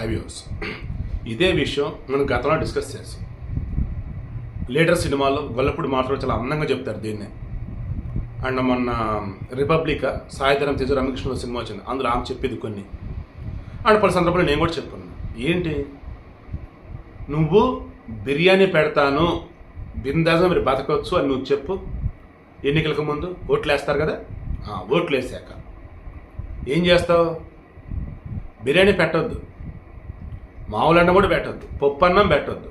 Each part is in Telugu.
హైవ్యూస్ ఇదే విషయం మనం గతంలో డిస్కస్ చేసాం లీడర్ సినిమాలో గొల్లపూడి మాత్రం చాలా అందంగా చెప్తారు దీన్నే. అండ్ మొన్న రిపబ్లిక్ సాయిధరం తేజ రామకృష్ణ సినిమా వచ్చింది. అందులో ఆమె చెప్పేది కొన్ని. అండ్ పలు సందర్భాలు నేను కూడా చెప్పుకున్నాను ఏంటి? నువ్వు బిర్యానీ పెడతాను బిందాజం మీరు బతకవచ్చు అని నువ్వు చెప్పు. ఎన్నికలకు ముందు ఓట్లు వేస్తారు కదా? ఓట్లు వేసాక ఏం చేస్తావు? బిర్యానీ పెట్టొద్దు. మామూలు అన్నం కూడా పెట్టొద్దు. పప్పు అన్నం పెట్టొద్దు.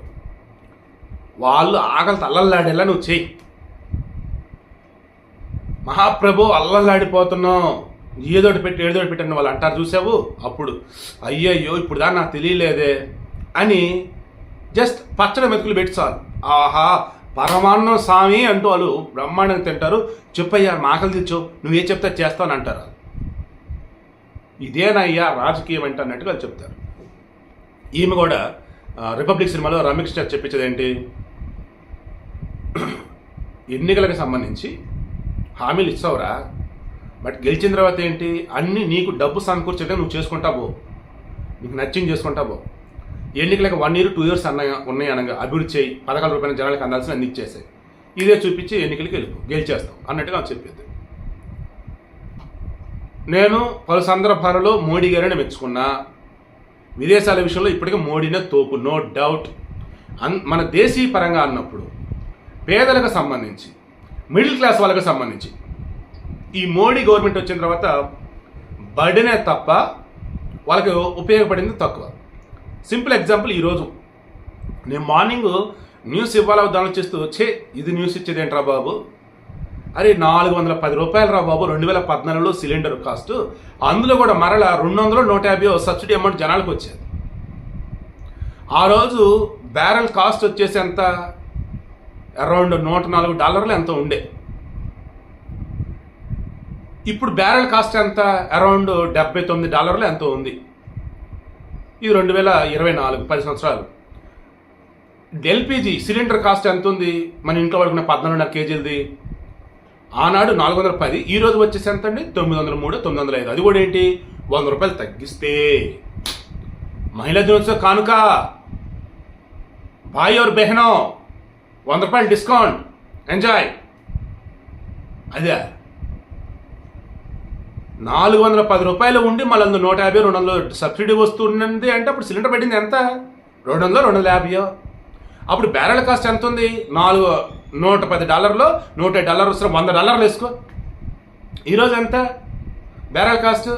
వాళ్ళు ఆకలి తల్లల్లాడేలా నువ్వు చెయ్యి. మహాప్రభు అల్లల్లాడిపోతున్నావు. ఏదోటి పెట్టి ఏదోటి పెట్టని వాళ్ళు అంటారు చూసావు? అప్పుడు అయ్యయ్యో ఇప్పుడు దాన్ని నాకు తెలియలేదే అని జస్ట్ పచ్చడి మెతుకులు పెట్టి చాలు. ఆహా పరమాన్నం స్వామి అంటూ వాళ్ళు బ్రహ్మాండంగా తింటారు. చెప్పయ్యా మాకలు తెచ్చు నువ్వే చెప్తే చేస్తాను అంటారు ఇదేనయ్యా రాజకీయం అంటే అన్నట్టుగా వాళ్ళు చెప్తారు. ఈమె కూడా రిపబ్లిక్ సినిమాలో రమేష్ చెప్పించేది ఏంటి ఎన్నికలకు సంబంధించి హామీలు ఇస్తావురా బట్ గెలిచిన తర్వాత ఏంటి? అన్నీ నీకు డబ్బు సమకూర్చడం నువ్వు చేసుకుంటా పో. నీకు నచ్చింది చేసుకుంటా పో. ఎన్నికలకు వన్ ఇయర్ టూ ఇయర్స్ అన్న ఉన్నాయి అనగా అభివృద్ధి చేయి పథకాల రూపాయల జనాలకు అందాల్సిన అన్ని ఇచ్చేసాయి. ఇదే చూపించి ఎన్నికలకి వెళ్ళిపో. గెలిచేస్తాం అన్నట్టుగా చెప్పేది నేను పలు సందర్భాలలో మోడీ గారిని మెచ్చుకున్నా. విదేశాల విషయంలో ఇప్పటికే మోడీనే తోపు నో డౌట్ అన్ మన దేశీయ పరంగా అన్నప్పుడు పేదలకు సంబంధించి మిడిల్ క్లాస్ వాళ్ళకు సంబంధించి ఈ మోడీ గవర్నమెంట్ వచ్చిన తర్వాత బడినే తప్ప వాళ్ళకి ఉపయోగపడింది తక్కువ. సింపుల్ ఎగ్జాంపుల్ ఈరోజు. నేను మార్నింగ్ న్యూస్ ఇవ్వాలా దాని చేస్తూ వచ్చే ఇది న్యూస్ ఇచ్చేది ఏంట్రా బాబు? అరే నాలుగు వందల పది రూపాయలు రా బాబు రెండు వేల పద్నాలుగులో సిలిండర్ కాస్ట్. అందులో కూడా మరల రెండు వందలు నూట యాభై సబ్సిడీ అమౌంట్ జనాలకు వచ్చేది. ఆ రోజు బ్యారెల్ కాస్ట్ వచ్చేసి ఎంత? అరౌండ్ నూట నాలుగు డాలర్లు ఎంత ఉండే. ఇప్పుడు బ్యారెల్ కాస్ట్ ఎంత? అరౌండ్ డెబ్బై తొమ్మిది డాలర్లు ఎంతో ఉంది. ఇది రెండు వేల ఇరవై నాలుగు పది సంవత్సరాలు. ఎల్పిజి సిలిండర్ కాస్ట్ ఎంత ఉంది? మన ఇంట్లో వాడుకున్న పద్నాలుగున్నర కేజీలది. ఆనాడు నాలుగు వందల పది ఈ రోజు వచ్చేసి ఎంత అండి తొమ్మిది వందల మూడు తొమ్మిది వందల ఐదు. అది కూడా ఏంటి? వంద రూపాయలు తగ్గిస్తే. మహిళా దినోత్సవ కానుక. బాయ్ ఎవరు బెహనో. వంద రూపాయలు డిస్కౌంట్. ఎంజాయ్ అదే. నాలుగు వందల పది రూపాయలు ఉండి మళ్ళీ అందులో నూట యాభై రెండు వందలు సబ్సిడీ వస్తున్నది అంటే అప్పుడు సిలిండర్ పడింది ఎంత? రెండు వందలు రెండు వందల యాభై అప్పుడు బ్యారెల్ కాస్ట్ ఎంత ఉంది నాలుగు నూట పది డాలర్లో నూట డాలర్ వస్తే వంద డాలర్లు వేసుకో. ఈరోజు ఎంత? బ్యారల్ కాస్ట్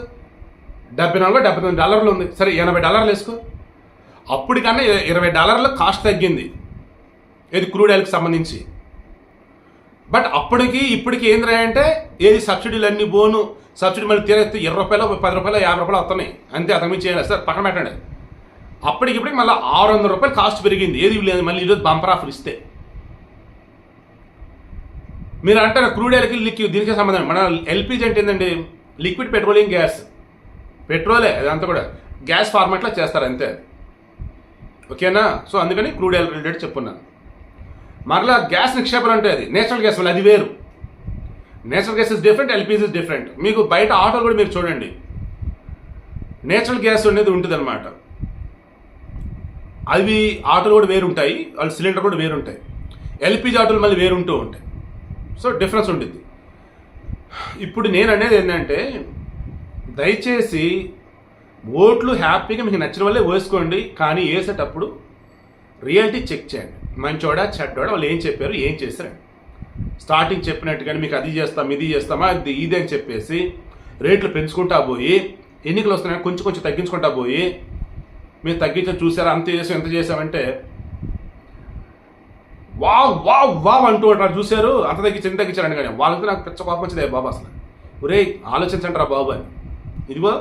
డెబ్బై నాలుగు డెబ్బై తొమ్మిది డాలర్లు ఉంది. సరే ఎనభై డాలర్లు వేసుకో. అప్పటికన్నా ఇరవై డాలర్లు కాస్ట్ తగ్గింది. ఏది క్రూడ్ ఆయిల్కి సంబంధించి. బట్ అప్పటికి ఇప్పటికి ఏం అంటే ఏది సబ్సిడీలు అన్ని పోను. సబ్సిడీ మళ్ళీ తీరేస్తే ఇరవై రూపాయలు పది రూపాయలు యాభై రూపాయలు వస్తున్నాయి. అంతే అతను మించి చేయాలి సార్ పక్కన పెట్టండి. అప్పటికిప్పటికి మళ్ళీ ఆరు వందల రూపాయలు కాస్ట్ పెరిగింది. ఏది లేదు మళ్ళీ ఈరోజు బంపర్ ఆఫర్ ఇస్తే. మీరు అంటారు క్రూడ్ ఆయిల్కి లిక్విడ్ దీనికి సంబంధం. మన ఎల్పిజి అంటే ఏంటండి లిక్విడ్ పెట్రోలియం గ్యాస్. పెట్రోలే అదంతా కూడా. గ్యాస్ ఫార్మాట్లో చేస్తారు అంతే. ఓకేనా? సో అందుకని క్రూడ్ ఆయిల్ రిలేటెడ్ చెప్పున్నాను మరలా గ్యాస్ నిక్షేపణ అంటే అది. నేచురల్ గ్యాస్ మళ్ళీ అది వేరు. Natural gas is different LPG is different. మీకు బయట ఆటో కూడా మీరు చూడండి. నేచురల్ గ్యాస్ అనేది ఉంటుంది అనమాట అవి ఆటోలు కూడా వేరు ఉంటాయి వాళ్ళ సిలిండర్ కూడా వేరు ఉంటాయి ఎల్పిజి ఆటోలు మళ్ళీ వేరు ఉంటూ ఉంటాయి. సో డిఫరెన్స్ ఉంటుంది ఇప్పుడు నేను అనేది ఏంటంటే దయచేసి ఓట్లు హ్యాపీగా మీకు నచ్చిన వాళ్ళే వేసుకోండి కానీ వేసేటప్పుడు రియాలిటీ చెక్ చేయండి. మంచోడా చెడ్డోడా వాళ్ళు ఏం చెప్పారు ఏం చేశారు స్టార్టింగ్ చెప్పినట్టుగానే మీకు అది చేస్తాం ఇది చేస్తామా అది ఇది అని చెప్పేసి రేట్లు పెంచుకుంటా పోయి ఎన్నికలు వస్తున్నాయని కొంచెం కొంచెం తగ్గించుకుంటా పోయి మీరు తగ్గించడం చూసారా అంత చేసాం ఎంత చేసామంటే వావ్ వావ్ వావ్ అంటూ ఉంటారు చూశారు. అంత తగ్గించి ఎంత తగ్గించారండి కానీ వాళ్ళకి నాకు పిచ్చ కోపం వచ్చింది బాబు అసలు? ఒరే ఆలోచించండి రా బాబు అని. ఇదిగో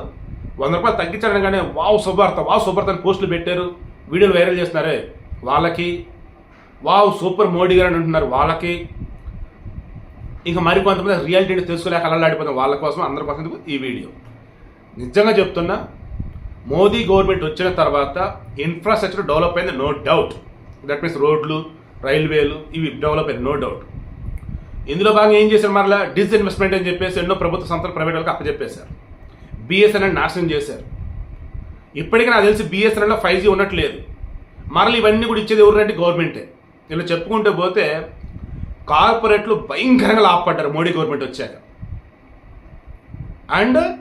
వంద రూపాయలు తగ్గించారని కానీ వావ్ శుభార్త వావ్ శుభార్త అని పోస్టులు పెట్టారు. వీడియోలు వైరల్ చేస్తున్నారే. వాళ్ళకి వావ్ సూపర్ మోడీ గారు అని అంటున్నారు వాళ్ళకి. ఇంకా మరి కొంతమంది రియాలిటీని తెలుసుకోలేక అలలాడిపోతాం వాళ్ళ కోసం అందరి కోసం ఈ వీడియో. నిజంగా చెప్తున్నా మోదీ గవర్నమెంట్ వచ్చిన తర్వాత ఇన్ఫ్రాస్ట్రక్చర్ డెవలప్ అయింది నో డౌట్ దట్ మీన్స్ రోడ్లు రైల్వేలు ఇవి డెవలప్ అయ్యాయి నో డౌట్ ఇందులో భాగంగా ఏం చేశారు? మరలా డిస్ఇన్వెస్ట్మెంట్ అని చెప్పేసి ఎన్నో ప్రభుత్వ సంస్థలు ప్రైవేట్ వాళ్ళకి అప్పచెప్పేశారు బిఎస్ఎన్ఎల్ నాశనం చేశారు. ఇప్పటికీ నాకు తెలిసి బిఎస్ఎన్ఎల్లో ఫైవ్ జీ ఉన్నట్లేదు. మరలు ఇవన్నీ కూడా ఇచ్చేది ఎవరంటే గవర్నమెంటే ఇలా చెప్పుకుంటూ పోతే కార్పొరేట్లు భయంకరంగా లాభపడ్డారు. మోడీ గవర్నమెంట్ వచ్చాక. అండ్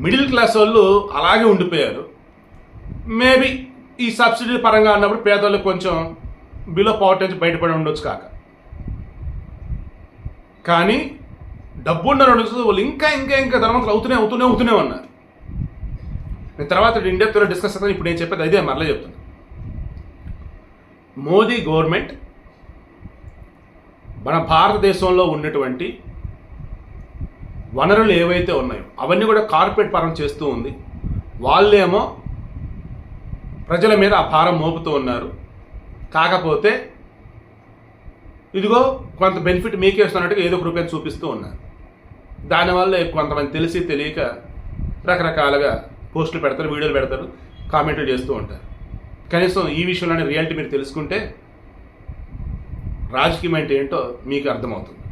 మిడిల్ క్లాస్ వాళ్ళు అలాగే ఉండిపోయారు. మేబీ ఈ సబ్సిడీ పరంగా అన్నప్పుడు పేదవాళ్ళు కొంచెం బిలో పవర్టీ నుంచి బయటపడి ఉండొచ్చు కాక. కానీ డబ్బు ఉన్న రెండు వాళ్ళు ఇంకా ఇంకా ఇంకా ధనవంతులు అవుతూనే అవుతూనే అవుతూనే ఉన్నారు. నేను తర్వాత ఇండియాతో డిస్కస్ చేస్తాను ఇప్పుడు నేను చెప్పేది అదే మరలా చెప్తాను మోదీ గవర్నమెంట్ మన భారతదేశంలో ఉన్నటువంటి వనరులు ఏవైతే ఉన్నాయో అవన్నీ కూడా కార్పొరేట్ పరం చేస్తూ ఉంది. వాళ్ళేమో ప్రజల మీద ఆ భారం మోపుతూ ఉన్నారు. కాకపోతే ఇదిగో కొంత బెనిఫిట్ మీకే వస్తున్నట్టుగా ఏదో ఒక రూపాయలు చూపిస్తూ ఉన్నారు దానివల్ల కొంతమంది తెలిసి తెలియక రకరకాలుగా పోస్టులు పెడతారు వీడియోలు పెడతారు కామెంట్లు చేస్తూ ఉంటారు. కనీసం ఈ విషయంలోనే రియాలిటీ మీరు తెలుసుకుంటే రాజకీయం అంటే ఏంటో మీకు అర్థమవుతుంది.